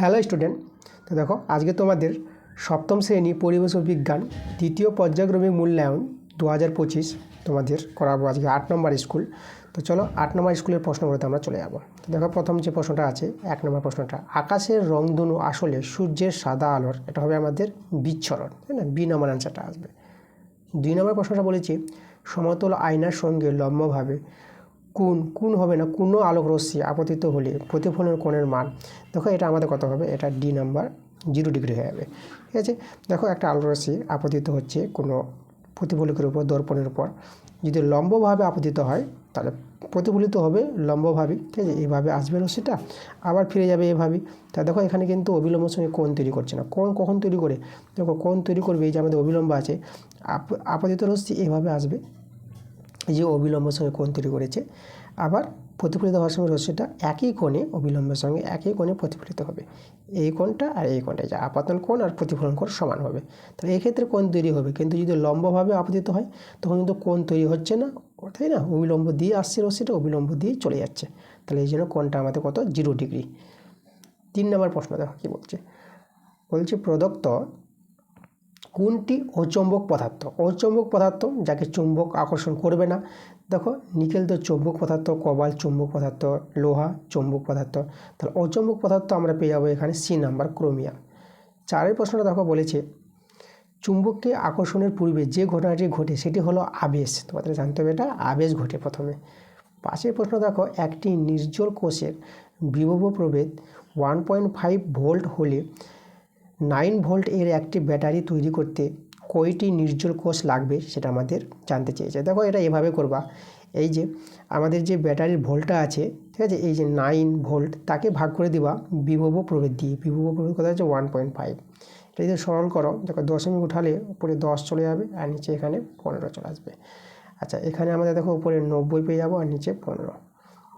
Hello student, তো দেখো আজকে তোমাদের সপ্তম শ্রেণি পরিবেশ ও বিজ্ঞান দ্বিতীয় পর্যায়ক্রমিক মূল্যায়ন দু হাজার পঁচিশ তোমাদের করাবো আজকে আট নম্বর স্কুল। তো চলো আট নম্বর স্কুলের প্রশ্নগুলোতে আমরা চলে যাব। তো দেখো প্রথম যে প্রশ্নটা আছে, এক নম্বর প্রশ্নটা, আকাশের রংধনু আসলে সূর্যের সাদা আলোর, এটা হবে আমাদের বিচ্ছরণ, তাই না? বি নম্বর অ্যান্সারটা আসবে। দুই নম্বর প্রশ্নটা বলেছি, সমতল আয়নার সঙ্গে লম্বভাবে কোন কোন হবে না, কোনো আলোক রশ্মি আপতিত হলে প্রতিফলন কোণের মান? দেখো এটা আমাদের কত হবে? এটা ডি নাম্বার জিরো ডিগ্রি হয়ে যাবে। ঠিক আছে? দেখো একটা আলোক রশ্মি আপতিত হচ্ছে কোনো প্রতিফলকের উপর, দর্পণের উপর। যদি লম্বভাবে আপতিত হয়, তাহলে প্রতিফলিত হবে লম্বভাবে। ঠিক আছে? এইভাবে আসবে রশ্মিটা। আবার ফিরে যাবে এভাবেই তা দেখো এখানে কিন্তু অবিলম্ব সঙ্গে কোন তৈরি করছে না। কোন কখন তৈরি করে? দেখো কোন তৈরি করবে, এই যে আমাদের অবিলম্ব আছে। আপ- আপতিত রশ্মি এভাবে আসবে। যে অবিলম্ব সঙ্গে কোণ তৈরি করেছে, আবার প্রতিফলিত হওয়ার সময় রশ্মিটা একই কোণে অবিলম্বের সঙ্গে একই কোণে প্রতিফলিত হবে। এই কোণটা আর এই কোণটা যে আপাতন কোণ আর প্রতিফলন কোণ সমান হবে। তাহলে এক্ষেত্রে কোণ তৈরি হবে, কিন্তু যদি লম্বভাবে আপতিত হয়, তখন কিন্তু কোণ তৈরি হচ্ছে না, তাই না? অবিলম্ব দিয়ে আসছে রশ্মিটা, অবিলম্ব দিয়ে চলে যাচ্ছে। তাহলে এই জন্য কোণটা আমাদের কত? Zero degree. তিন নম্বর প্রশ্ন দেখো কী বলছে? বলছে প্রদত্ত কোনটি অচম্বক পদার্থ? অচম্বক পদার্থ যাকে চুম্বক আকর্ষণ করবে না। দেখো, নিকেল তো চুম্বক পদার্থ, কবাল চুম্বক পদার্থ, লোহা চুম্বক পদার্থ। তাহলে অচম্বক পদার্থ আমরা পেয়ে যাব এখানে সি নাম্বার, ক্রোমিয়াম। চারের প্রশ্নটা দেখো বলেছে, চুম্বককে আকর্ষণের পূর্বে যে ঘটনাটি ঘটে সেটি হলো আবেশ। তোমাদের জানতে হবে এটা, আবেশ ঘটে প্রথমে। পাশের প্রশ্ন দেখো, একটি নির্জল কোষের বিভব প্রভেদ ওয়ান পয়েন্ট ফাইভ ভোল্ট হলে নাইন ভোল্ট এর একটি ব্যাটারি তৈরি করতে কয়টি নির্জল কোষ লাগবে সেটা আমাদের জানতে চেয়েছে। দেখো এটা এভাবে করবা। এই যে আমাদের যে ব্যাটারির ভোল্টটা আছে, ঠিক আছে? এই যে নাইন ভোল্ট, তাকে ভাগ করে দিবা বিভব প্রভেদ দিয়ে বিভব প্রভেদ কথা হচ্ছে? One point five. এটা যদি সরল করো, দেখো দশমিক উঠালে উপরে দশ চলে যাবে আর নিচে এখানে পনেরো চলে আসবে। আচ্ছা এখানে আমাদের দেখো উপরে নব্বই পেয়ে যাব আর নিচে পনেরো।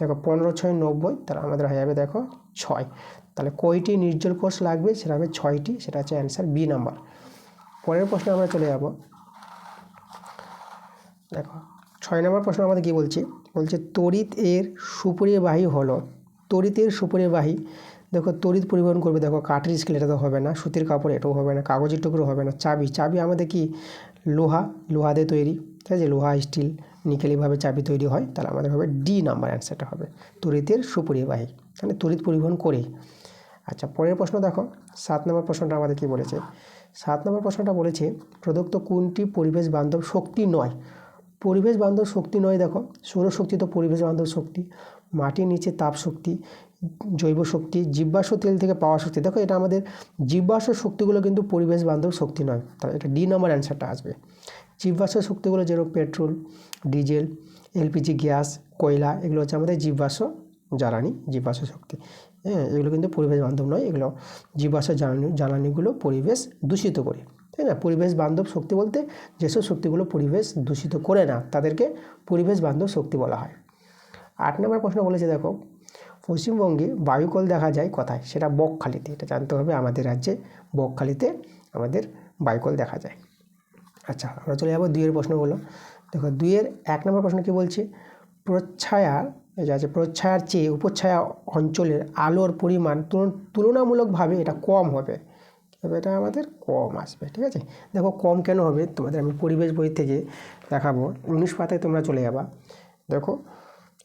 দেখো পনেরো, ছয়, নব্বই, তাহলে আমাদের হয়ে যাবে দেখো ছয়। তাহলে কয়টি নির্জল কোষ লাগবে? সেটা হবে ছয়টি, সেটা হচ্ছে অ্যান্সার বি নাম্বার পরের প্রশ্নে আমরা চলে যাব। দেখো, ছয় নম্বর প্রশ্ন আমাদের কী বলছে? বলছে তড়িৎ এর সুপরিবাহী হলো। তড়িতের সুপরিবাহী, দেখো তড়িৎ পরিবহন করবে, দেখো কাঠের স্কেল এটা তো হবে না, সুতির কাপড় এটাও হবে না, কাগজের টুকরো হবে না, চাবি। চাবি আমাদের কি? লোহা লোহা দিয়ে তৈরি, ঠিক আছে? লোহা স্টিল নিকেলিভাবে চাবি তৈরি হয়, তাহলে আমাদের হবে ডি নাম্বার অ্যান্সারটা হবে। তড়িতের সুপরিবাহী। মানে তড়িৎ পরিবহন করে। আচ্ছা পরের প্রশ্ন দেখো। সাত নম্বর প্রশ্নটা আমাদের কি বলেছে? সাত নম্বর প্রশ্নটা বলেছে, প্রদত্ত কোনটি পরিবেশ বান্ধব শক্তি নয়? পরিবেশ বান্ধব শক্তি নয় দেখো। সৌরশক্তি তো পরিবেশ বান্ধব শক্তি। মাটির নিচে তাপ শক্তি, জৈব শক্তি, জীবাশ্ম তেল থেকে পাওয়া শক্তি। দেখো, এটা আমাদের জীবাশ্ম শক্তিগুলো কিন্তু পরিবেশ বান্ধব শক্তি নয়। তাহলে এটা ডি নম্বর অ্যান্সারটা আসবে। জীবাশ্ম শক্তিগুলো যেরকম পেট্রোল, ডিজেল, এলপিজি গ্যাস, কয়লা, এগুলো হচ্ছে আমাদের জীবাশ্ম জ্বালানি, জীবাশ্ম শক্তি। হ্যাঁ এগুলো কিন্তু পরিবেশ বান্ধব নয়, এগুলো জীবাশ্ম জ্বালানি, জ্বালানিগুলো পরিবেশ দূষিত করে। তাই না? পরিবেশ বান্ধব শক্তি বলতে যেসব শক্তিগুলো পরিবেশ দূষিত করে না, তাদেরকে পরিবেশ বান্ধব শক্তি বলা হয়। আট নম্বর প্রশ্ন বলেছে, দেখো, পশ্চিমবঙ্গে বায়ুকল দেখা যায় কোথায়? সেটা বকখালিতে। এটা জানতে হবে আমাদের রাজ্যে, বকখালিতে আমাদের বায়ুকল দেখা যায়। আচ্ছা আমরা চলে যাব দুইয়ের প্রশ্নগুলো। দেখো, দুইয়ের এক নম্বর প্রশ্ন কি বলছে? প্রচ্ছায়ার এই যে আছে প্রচ্ছায়ার চেয়ে উপচ্ছায়া অঞ্চলের আলোর পরিমাণ তুলনামূলকভাবে এটা কম হবে। তবে এটা আমাদের কম আসবে, ঠিক আছে? দেখো কম কেন হবে? তোমাদের আমি পরিবেশ বই থেকে দেখাবো। উনিশ পাতায় তোমরা চলে যাবা। দেখো,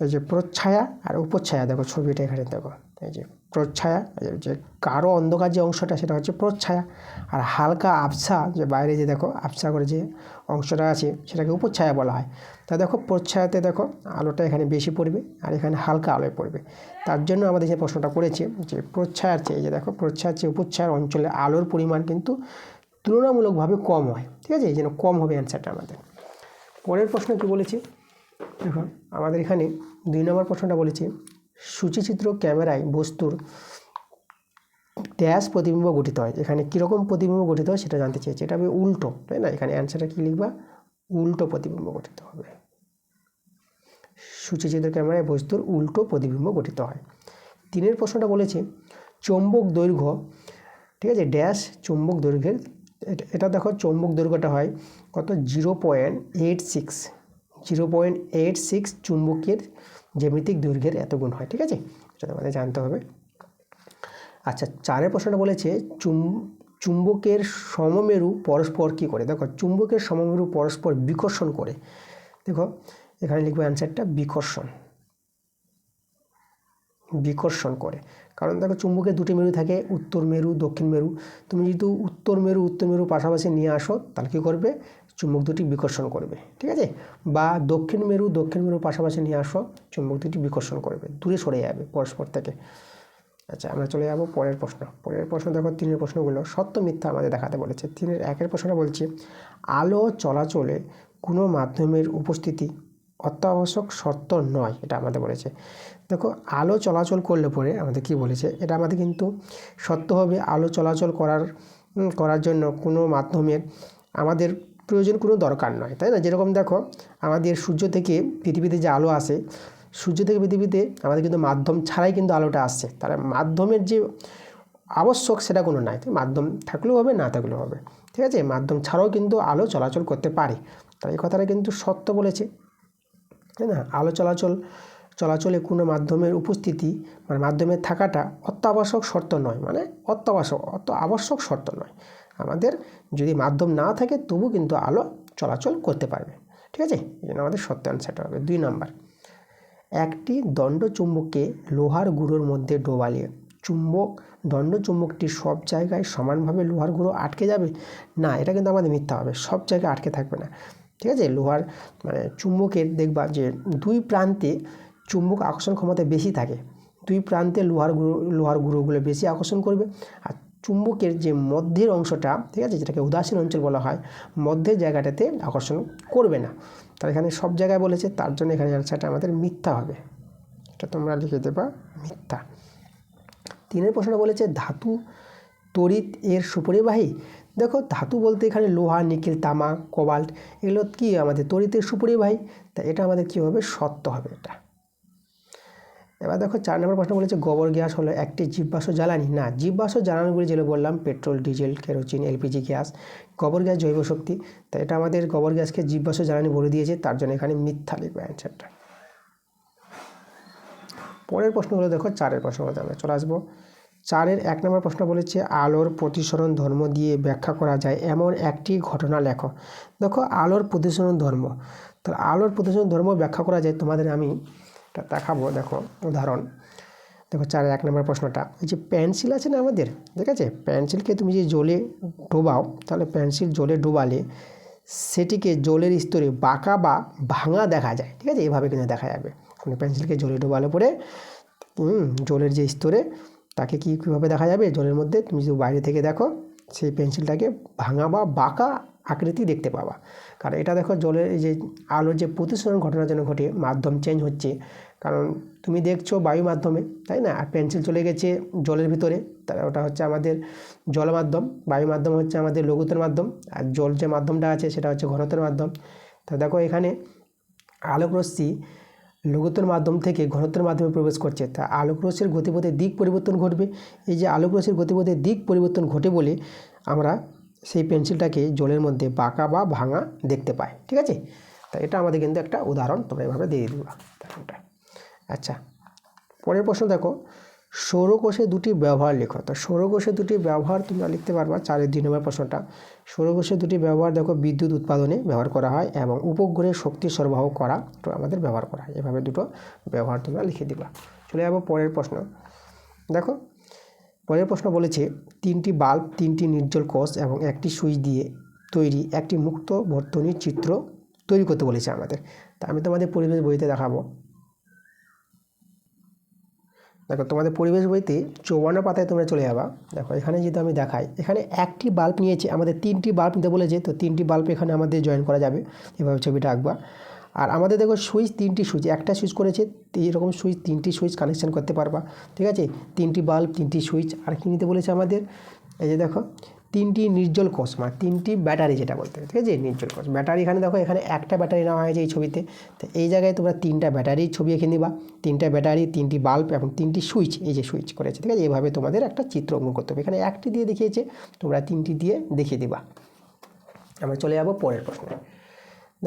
এই যে প্রচ্ছায়া আর উপচ্ছায়া, দেখো ছবিটা এখানে, দেখো। এই যে প্রচ্ছায়া, যে গাঢ় অন্ধকার যে অংশটা, সেটা হচ্ছে প্রচ্ছায়া। আর হালকা আবছা যে, বাইরে যে, দেখো, আবছা করে যে অংশটা আছে, সেটাকে উপচ্ছায়া বলা হয়। তা দেখো, প্রচ্ছায়াতে দেখো, আলোটা এখানে বেশি পড়বে আর এখানে হালকা আলোয় পড়বে। তার জন্য আমাদের যে প্রশ্নটা করেছে, যে প্রচ্ছায়ার চেয়ে, যে দেখো, প্রচ্ছায়ার চেয়ে উপচ্ছায়ার অঞ্চলে আলোর পরিমাণ কিন্তু তুলনামূলকভাবে কম হয়। ঠিক আছে? এই জন্য কম হবে অ্যান্সারটা আমাদের। পরের প্রশ্ন কি বলেছি? দেখো, আমাদের এখানে দুই নম্বর প্রশ্নটা বলেছে সূচিচিত্র ক্যামেরায় বস্তুর ড্যাশ প্রতিবিম্ব গঠিত হয়। এখানে কীরকম প্রতিবিম্ব গঠিত হয় সেটা জানতে চেয়েছে। এটা আমি উল্টো, তাই না? এখানে অ্যান্সারটা কী লিখবা? উল্টো প্রতিবিম্ব গঠিত হবে। সূচিচিত্র ক্যামেরায় বস্তুর উল্টো প্রতিবিম্ব গঠিত হয়। তিনের প্রশ্নটা বলেছে, চৌম্বক দৈর্ঘ্য, ঠিক আছে? ড্যাশ চৌম্বক দৈর্ঘ্যের এটা- দেখো চৌম্বক দৈর্ঘ্যটা হয় কত? Zero point eight six. Zero point eight six চুম্বকের জ্যামিতিক দৈর্ঘ্যের এত গুণ হয়, ঠিক আছে? এটা তোমাদের জানতে হবে। আচ্ছা চারের প্রশ্নটা বলেছে, চুম, চুম্বকের সমমেরু পরস্পর কী করে? দেখো, চুম্বকের সমমেরু পরস্পর বিকর্ষণ করে। দেখো, এখানে লিখবে অ্যান্সারটা, বিকর্ষণ। বিকর্ষণ করে। কারণ দেখো চুম্বকের দুটি মেরু থাকে, উত্তর মেরু, দক্ষিণ মেরু। তুমি যদি উত্তর মেরু উত্তর মেরু পাশাপাশি নিয়ে আসো, তাহলে কী করবে? চুম্বক দুটি বিকর্ষণ করবে, ঠিক আছে? বা দক্ষিণ মেরু দক্ষিণ মেরু পাশাপাশি নিয়ে আসো চুম্বক দুটি বিকর্ষণ করবে, দূরে সরে যাবে পরস্পর থেকে। আচ্ছা আমরা চলে যাব পরের প্রশ্ন। পরের প্রশ্ন দেখো, তিনের প্রশ্নগুলো সত্য মিথ্যা আমাদের দেখাতে বলেছে। তিনের একের প্রশ্নটা বলছে, আলো চলাচলে কোনো মাধ্যমের উপস্থিতি অত্যাবশ্যক শর্ত নয়, এটা আমাদের বলেছে। দেখো, আলো চলাচল করলে পরে আমাদের কি বলেছে, এটা আমাদের কিন্তু সত্য হবে, আলো চলাচল করার করার জন্য কোনো মাধ্যমের আমাদের প্রয়োজন কোনো দরকার নয়, তাই না? যেরকম দেখো, আমাদের সূর্য থেকে পৃথিবীতে যে আলো আসে, সূর্য থেকে পৃথিবীতে আমাদের কিন্তু মাধ্যম ছাড়াই কিন্তু আলোটা আসছে। তাহলে মাধ্যমের যে আবশ্যক সেটা কোনো নাই। মাধ্যম থাকলেও হবে, না থাকলেও হবে। ঠিক আছে? মাধ্যম ছাড়াও কিন্তু আলো চলাচল করতে পারে। তাই এই কথাটা কিন্তু সত্য বলেছে। তাই না? আলো চলাচল, চলাচলে কোনো মাধ্যমের উপস্থিতি মানে মাধ্যমে থাকাটা অত্যাবশ্যক শর্ত নয়। মানে অত্যাবশ্যক অত আবশ্যক শর্ত নয়। আমাদের যদি মাধ্যম না থাকে, তবু কিন্তু আলো চলাচল করতে পারবে। ঠিক আছে? এই জন্য আমাদের সত্য অ্যান্সারটা হবে। দুই নাম্বার। একটি দণ্ড চুম্বককে লোহার গুঁড়োর মধ্যে ডোবালে। চুম্বক দণ্ড চুম্বকটি সব জায়গায় সমানভাবে লোহার গুঁড়ো আটকে যাবে? না, এটা কিন্তু আমাদের মিথ্যা হবে। সব জায়গায় আটকে থাকবে না। ঠিক আছে? লোহার মানে চুম্বকের দেখবা যে দুই প্রান্তে চুম্বক আকর্ষণ ক্ষমতা বেশি থাকে। দুই প্রান্তে লোহার গুঁড়ো, লোহার গুঁড়োগুলো বেশি আকর্ষণ করবে। আর চুম্বকের যে মধ্যের অংশটা, ঠিক আছে, যেটাকে উদাসীন অঞ্চল বলা হয়, মধ্যের জায়গাটাতে আকর্ষণ করবে না। তার এখানে সব জায়গায় বলেছে, তার জন্য এখানে অ্যান্সারটা আমাদের মিথ্যা হবে। এটা তোমরা লিখে দেবা, মিথ্যা। তিনের প্রশ্নটা বলেছে, ধাতু তড়িৎ এর সুপরিবাহী? দেখো, ধাতু বলতে এখানে লোহা, নিকেল, তামা, কোবাল্ট, এগুলো কি আমাদের তড়িতের সুপরিবাহী? তা এটা আমাদের কী হবে? সত্য হবে এটা। এবার দেখো চার নম্বর প্রশ্ন বলেছে, গোবর, গ্যাস হলো একটি জীববাষ্প জ্বালানি। না, জীববাষ্প জ্বালানিগুলি যেগুলো বললাম, petrol, diesel kerosene LPG gas, গোবর গ্যাস জৈব শক্তি তা এটা আমাদের গোবর গ্যাসকে জীববাষ্প জ্বালানি বলে দিয়েছে, তার জন্য এখানে মিথ্যা লিখবে অ্যান্সারটা। পরের প্রশ্নগুলো দেখো, চারের প্রশ্নগুলোতে আমরা চলে আসব। চারের এক নম্বর প্রশ্ন বলেছে, আলোর প্রতিসরণ ধর্ম দিয়ে ব্যাখ্যা করা যায়, এমন একটি ঘটনা লেখো। দেখো, আলোর প্রতিসরণ ধর্ম তো আলোর প্রতিসরণ ধর্ম ব্যাখ্যা করা যায় তোমাদের আমি দেখাবো, দেখো উদাহরণ। দেখো চার এক নম্বর প্রশ্নটা, এই যে পেন্সিল আছে না আমাদের ঠিক আছে পেন্সিলকে তুমি যে জলে ডোবাও, তাহলে পেন্সিল জলে ডোবালে সেটিকে জলের স্তরে বাঁকা বা ভাঙা দেখা যায়, ঠিক আছে? এভাবে কিন্তু দেখা যাবে। কোনো পেন্সিলকে জলে ডোবালে পরে জলের যে স্তরে তাকে কী কীভাবে দেখা যাবে? জলের মধ্যে তুমি যদি বাইরে থেকে দেখো, সেই পেন্সিলটাকে ভাঙা বা বাঁকা আকৃতি দেখতে পাওয়া কারণ এটা দেখো জলের যে আলোর যে প্রতিসরণ ঘটনার জন্য ঘটে, মাধ্যম চেঞ্জ হচ্ছে। কারণ তুমি দেখছ বায়ু মাধ্যমে, তাই না? আর পেন্সিল চলে গেছে জলের ভিতরে তার ওটা হচ্ছে আমাদের জল মাধ্যম, বায়ু মাধ্যম হচ্ছে আমাদের লঘুত্বের মাধ্যম, আর জল যে মাধ্যমটা আছে সেটা হচ্ছে ঘনত্বের মাধ্যম। তা দেখো এখানে আলোক রশ্মি মাধ্যম থেকে ঘনত্বের মাধ্যমে প্রবেশ করছে। তা আলোক রশ্মির গতিপথের দিক পরিবর্তন ঘটবে। এই যে আলোক রশ্মির গতিপথের দিক পরিবর্তন ঘটে বলে আমরা সেই পেন্সিলটাকে জলের মধ্যে বাঁকা বা ভাঙা দেখতে পায়, ঠিক আছে? তা এটা আমাদের কিন্তু একটা উদাহরণ, তোমরা এভাবে দিয়ে দিবা। আচ্ছা পরের প্রশ্ন দেখো, সৌরকোষে দুটি ব্যবহার লেখো। তো সৌরকোষে দুটি ব্যবহার তোমরা লিখতে পারবা, চারের দুই নম্বর প্রশ্নটা। সৌরকোষে দুটি ব্যবহার দেখো, বিদ্যুৎ উৎপাদনে ব্যবহার করা হয় এবং উপগ্রহে শক্তি সরবরাহ করা তো আমাদের ব্যবহার করা হয়। এভাবে দুটো ব্যবহার তোমরা লিখে দিবা। চলে যাব পরের প্রশ্ন। দেখো পরের প্রশ্ন বলেছে, তিনটি বাল্ব, তিনটি নির্জল কোষ এবং একটি সুইচ দিয়ে তৈরি একটি মুক্ত বর্তনীর চিত্র তৈরি করতে বলেছে আমাদের। তা আমি তোমাদের পরিবেশ বইতে দেখাবো। দেখো, তোমাদের পরিবেশ বইতে চৌবান্ন পাতায় তোমরা চলে যাবা। দেখো, এখানে যদি আমি দেখাই, এখানে একটি বাল্ব নিয়েছে, আমাদের তিনটি বাল্ব নিতে বলেছে, তো তিনটি বাল্ব এখানে আমাদের জয়েন করা যাবে। এভাবে ছবিটা আঁকবা। আর আমাদের দেখো সুইচ তিনটি সুইচ, একটা সুইচ করেছে এইরকম সুইচ তিনটি সুইচ কানেকশান করতে পারবা, ঠিক আছে? তিনটি বাল্ব তিনটি সুইচ, আর কি নিতে বলেছে আমাদের? এই যে দেখো, তিনটি নির্জল মানে তিনটি ব্যাটারি যেটা বলতে ঠিক আছে? নির্জল কোষ ব্যাটারি এখানে দেখো, এখানে একটা ব্যাটারি নেওয়া হয়েছে এই ছবিতে, তো এই জায়গায় তোমরা তিনটা ব্যাটারির ছবি এঁকে নিবা, তিনটা ব্যাটারি তিনটি বাল্ব এবং তিনটি সুইচ, এই যে সুইচ করেছে, ঠিক আছে? এইভাবে তোমাদের একটা চিত্র অঙ্কন করতে হবে, এখানে একটি দিয়ে দেখিয়েছে, তোমরা তিনটি দিয়ে দেখিয়ে দিবা। আমরা চলে যাব পরের প্রশ্নে।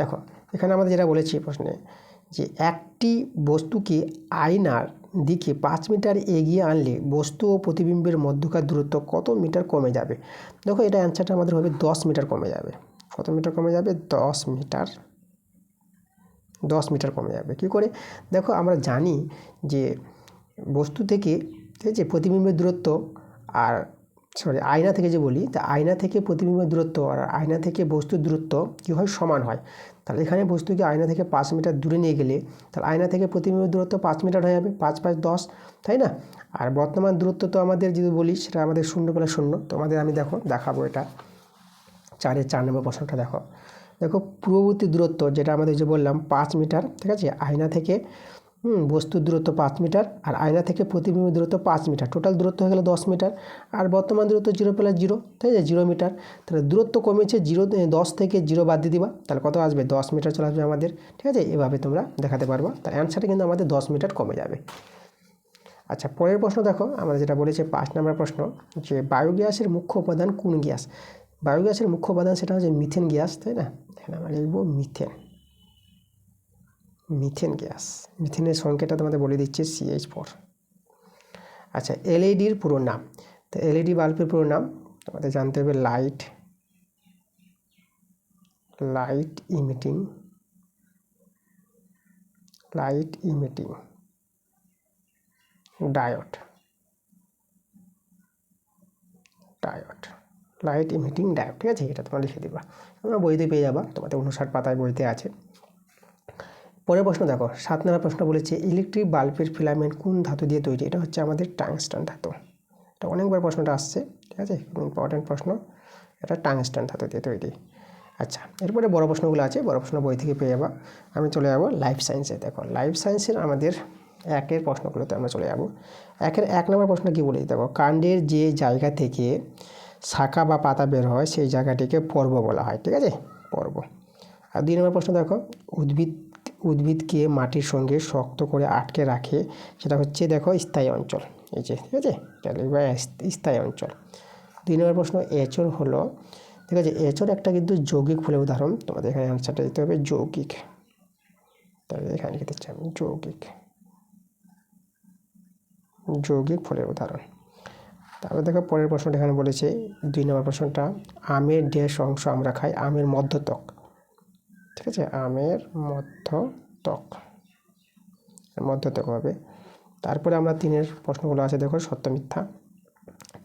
দেখো এখানে আমাদের যেটা বলেছি প্রশ্নে, যে একটি বস্তুকে আয়নার দিকে পাঁচ মিটার এগিয়ে আনলে বস্তু ও প্রতিবিম্বের মধ্যকার দূরত্ব কত মিটার কমে যাবে? দেখো এটা অ্যান্সারটা আমাদের হবে দশ মিটার কমে যাবে। কত মিটার কমে যাবে? দশ মিটার। দশ মিটার কমে যাবে। কী করে? দেখো আমরা জানি যে বস্তু থেকে ঠিক আছে প্রতিবিম্বের দূরত্ব আর সরি আয়না থেকে যে বলি, তা আয়না থেকে প্রতিবিম্বের দূরত্ব আর আয়না থেকে বস্তুর দূরত্ব কী হয় সমান হয়? তাহলে এখানে বস্তুকে আয়না থেকে পাঁচ মিটার দূরে নিয়ে গেলে, তাহলে আয়না থেকে প্রতিবিম্বের দূরত্ব পাঁচ মিটার হয়ে যাবে, পাঁচ পাঁচ দশ, তাই না? আর বর্তমান দূরত্ব তো আমাদের যদি বলি, সেটা আমাদের শূন্য পেলে শূন্য। তোমাদের আমি দেখো, দেখাবো এটা। চারের চার নম্বর প্রশ্নটা দেখো। দেখো, পূর্ববর্তী দূরত্ব যেটা আমাদের যে বললাম, পাঁচ মিটার, ঠিক আছে? আয়না থেকে হুম বস্তুর দূরত্ব পাঁচ মিটার আর আয়না থেকে প্রতিবিম্বের দূরত্ব পাঁচ মিটার। টোটাল দূরত্ব হয়ে গেলো দশ মিটার। আর বর্তমান দূরত্ব জিরো প্লাস জিরো ঠিক আছে? Zero metre. তাহলে দূরত্ব কমেছে জিরো দশ থেকে জিরো বাদ দিয়ে দিবা। তাহলে কত আসবে? দশ মিটার চলে আসবে আমাদের, ঠিক আছে? এভাবে তোমরা দেখাতে পারবা। তার অ্যান্সারটা কিন্তু আমাদের দশ মিটার কমে যাবে। আচ্ছা পরের প্রশ্ন দেখো। আমরা যেটা বলেছি পাঁচ নম্বর প্রশ্ন, যে বায়োগ্যাসের মুখ্য উপাদান কোন গ্যাস? বায়োগ্যাসের মুখ্য উপাদান সেটা হচ্ছে মিথেন গ্যাস, তাই না? এখানে আমরা লিখব মিথেন। Methane gas. মিথেনের সংখ্যাটা তোমাদের বলে দিচ্ছি সিএইচ ফোর আচ্ছা এলইডির পুরো নাম। তো এলইডি বাল্বের পুরো নাম, তোমাদের জানতে হবে light light emitting light emitting diode diode light emitting diode ঠিক আছে? এটা তোমরা লিখে দিবা। তোমরা বইতে পেয়ে যাবা, তোমাদের উনষাট পাতায় বইতে আছে। পরের প্রশ্ন দেখো, সাত নম্বর প্রশ্ন বলেছে, ইলেকট্রিক বাল্বের ফিলামেন্ট কোন ধাতু দিয়ে তৈরি? এটা হচ্ছে আমাদের টাংস্টান ধাতু। এটা অনেকবার প্রশ্নটা আসছে, ঠিক আছে? ইম্পর্ট্যান্ট প্রশ্ন। এটা টাংস্টান ধাতু দিয়ে তৈরি। আচ্ছা এরপরে বড় প্রশ্নগুলো আছে, বড় প্রশ্ন বই থেকে পেয়ে যাবা। আমি চলে যাব লাইফ সায়েন্সে দেখো লাইফ সায়েন্সের আমাদের একের প্রশ্নগুলোতে আমরা চলে যাব। একের এক নম্বর প্রশ্ন কী বলেছি দেখো, কাণ্ডের যে জায়গা থেকে শাখা বা পাতা বের হয়, সেই জায়গাটিকে পর্ব বলা হয়, ঠিক আছে? পর্ব। আর দুই নম্বর প্রশ্ন দেখো, উদ্ভিদ উদ্ভিদকে মাটির সঙ্গে শক্ত করে আটকে রাখে, সেটা হচ্ছে দেখো স্থায়ী অঞ্চল। এই যে, ঠিক আছে? স্থায়ী অঞ্চল। দুই নম্বর প্রশ্ন এচর হলো, ঠিক আছে? এচর একটা কিন্তু যৌগিক ফুলের উদাহরণ। তোমাদের এখানে অ্যান্সারটা দিতে হবে, যৌগিক। তাহলে এখানে লিখে দিচ্ছি আমি, যৌগিক। যৌগিক ফলের উদাহরণ। তারপর দেখো পরের প্রশ্নটা এখানে বলেছে, দুই নম্বর প্রশ্নটা, আমের ড্যাশ অংশ আমরা খাই, আমের মধ্যত্বক ঠিক আছে? আমের মধ্যত্বক মধ্যত্বক হবে। তারপরে আমরা তিনের প্রশ্নগুলো আছে, দেখো, সত্য, মিথ্যা।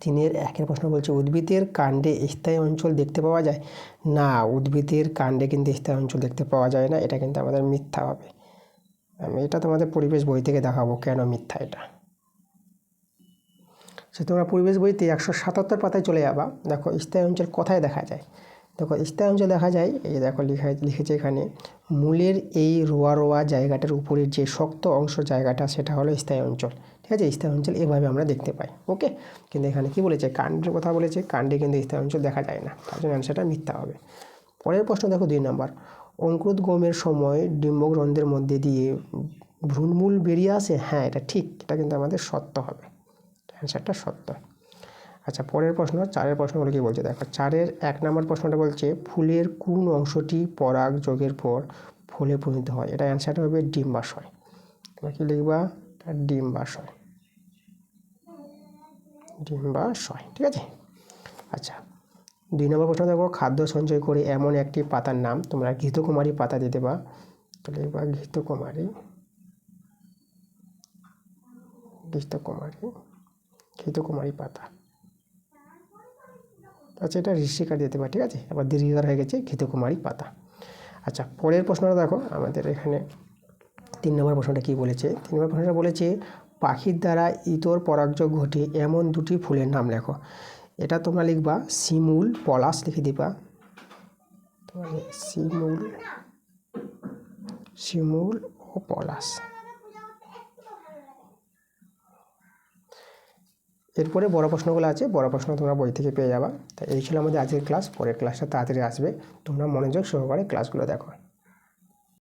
তিনের একের প্রশ্ন বলছে, উদ্ভিদের কাণ্ডে স্থায়ী অঞ্চল দেখতে পাওয়া যায়? না, উদ্ভিদের কাণ্ডে কিন্তু স্থায়ী অঞ্চল দেখতে পাওয়া যায় না। এটা কিন্তু আমাদের মিথ্যা হবে। আমি এটা তোমাদের পরিবেশ বই থেকে দেখাবো, কেন মিথ্যা এটা? সে তোমরা পরিবেশ বইতে একশো সাতাত্তর পাতায় চলে যাবা। দেখো, স্থায়ী অঞ্চল কোথায় দেখা যায়? দেখো স্থায়ী অঞ্চল দেখা যায়, এই দেখো লিখা, লিখেছে এখানে, মূলের এই রোয়া রোয়া জায়গাটার উপরের যে শক্ত অংশ জায়গাটা, সেটা হলো স্থায়ী অঞ্চল ঠিক আছে? স্থায়ী অঞ্চল এভাবে আমরা দেখতে পাই। ওকে? কিন্তু এখানে কি বলেছে? কাণ্ডের কথা বলেছে। কাণ্ডে কিন্তু স্থায়ী অঞ্চল দেখা যায় না। তার জন্য অ্যান্সারটা মিথ্যা হবে। পরের প্রশ্ন দেখো দুই নম্বর। অঙ্কুরোদ্গমের সময় ডিম্বগ্রন্থের মধ্যে দিয়ে ভ্রূণমূল বেরিয়ে আসে? হ্যাঁ এটা ঠিক। এটা কিন্তু আমাদের সত্য হবে। অ্যান্সারটা সত্য। আচ্ছা পরের প্রশ্ন, চারের প্রশ্নগুলো কি বলছে? দেখো, চারের এক নম্বর প্রশ্নটা বলছে, ফুলের কোন অংশটি পরাগ যোগের পর ফুলে পরিণত হয়? এটা অ্যান্সারটা হবে ডিম্বাশয়। তোমরা কি লিখবা? ডিম্বাশয়। ডিম্বাশয়, ঠিক আছে? আচ্ছা দুই নম্বর প্রশ্ন দেখো, খাদ্য সঞ্চয় করে এমন একটি পাতার নাম, তোমরা ঘৃতকুমারী পাতা দিতে বা, তো লিখবা ঘৃতকুমারী ঘৃতকুমারী ঘৃতকুমারী পাতা। আচ্ছা এটা ঋষিকা দিতে পারে, ঠিক আছে? আবার দীর্ঘকার হয়ে গেছে ঘৃতকুমারী পাতা। আচ্ছা পরের প্রশ্নটা দেখো, আমাদের এখানে তিন নম্বর প্রশ্নটা কী বলেছে? তিন নম্বর প্রশ্নটা বলেছে, পাখির দ্বারা ইতর পরাগযোগ ঘটে এমন দুটি ফুলের নাম লেখো। এটা তোমরা লিখবা, শিমুল পলাশ লিখে দিবা। তোমার শিমুল শিমুল ও পলাশ। এরপরে বড় প্রশ্নগুলো আছে, বড় প্রশ্ন তোমরা বই থেকে পেয়ে যাবা। তা এই ছিল আমাদের আজকের ক্লাস পরের ক্লাসটা তাড়াতাড়ি আসবে। তোমরা মনোযোগ সহকারে ক্লাসগুলো দেখো।